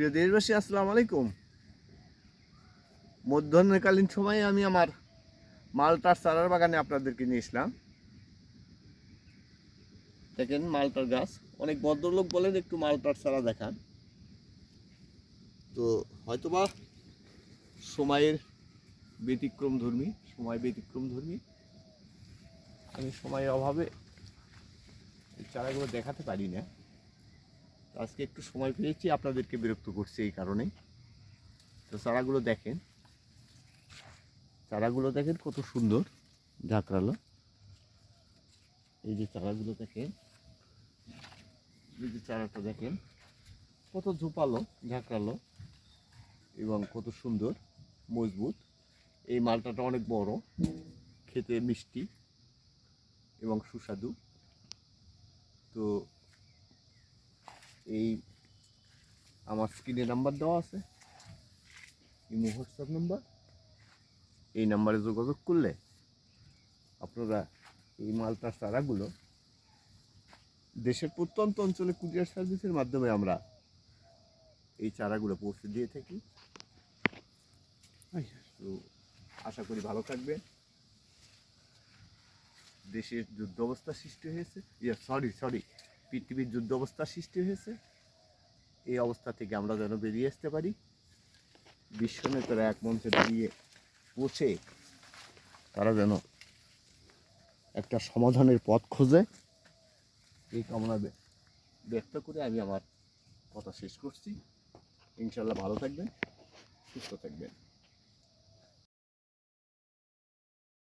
প্রিয় দেশবাসী, আসসালামু আলাইকুম। মধ্যাহ্নকালীন সময়ে আমি আমার মালটার চারার বাগানে আপনাদেরকে নিয়ে এসলাম। দেখেন মালটার গাছ, অনেক ভদ্রলোক বলেন একটু মালটার চারা দেখান। তো হয়তোবা সময়ের ব্যতিক্রম ধর্মী, সময় ব্যতিক্রম ধর্মী। আমি সময়ের অভাবে চারাগুলো দেখাতে পারি না। আজকে একটু সময় পেয়েছি, আপনাদেরকে বিরক্ত করছি এই কারণেই। তো চারাগুলো দেখেন। চারাগুলো দেখেন কত সুন্দর, ঝাঁকড়ালো। এই যে চারাগুলো দেখেন, এই যে চারাটা দেখেন, কত ঝোপালো, ঝাঁকড়ালো এবং কত সুন্দর, মজবুত। এই মালটাটা অনেক বড়, খেতে মিষ্টি এবং সুস্বাদু। তো এই আমার স্ক্রিনে নাম্বার দেওয়া আছে। Imo WhatsApp number. এই নাম্বারে যোগাযোগ করলে আপনারা এই মালটার চারাগুলো দেশের প্রত্যন্ত অঞ্চলে কুরিয়ার সার্ভিসের মাধ্যমে আমরা এই চারাগুলো পৌঁছে দিয়ে থাকি। তো আশা করি ভালো থাকবে দেশের যুদ্ধ অবস্থা সৃষ্টি হয়েছে। ইয়া সরি সরি পৃথিবীর যুদ্ধ অবস্থা সৃষ্টি হয়েছে। এই অবস্থা থেকে আমরা যেন বেরিয়ে আসতে পারি। বিশ্ব নেতারা এক মঞ্চে দাঁড়িয়ে পৌঁছে তারা যেন একটা সমাধানের পথ খোঁজে। এই কামনা ব্যক্ত করে আমি আমার কথা শেষ করছি। ইনশাল্লাহ ভালো থাকবেন, সুস্থ থাকবেন।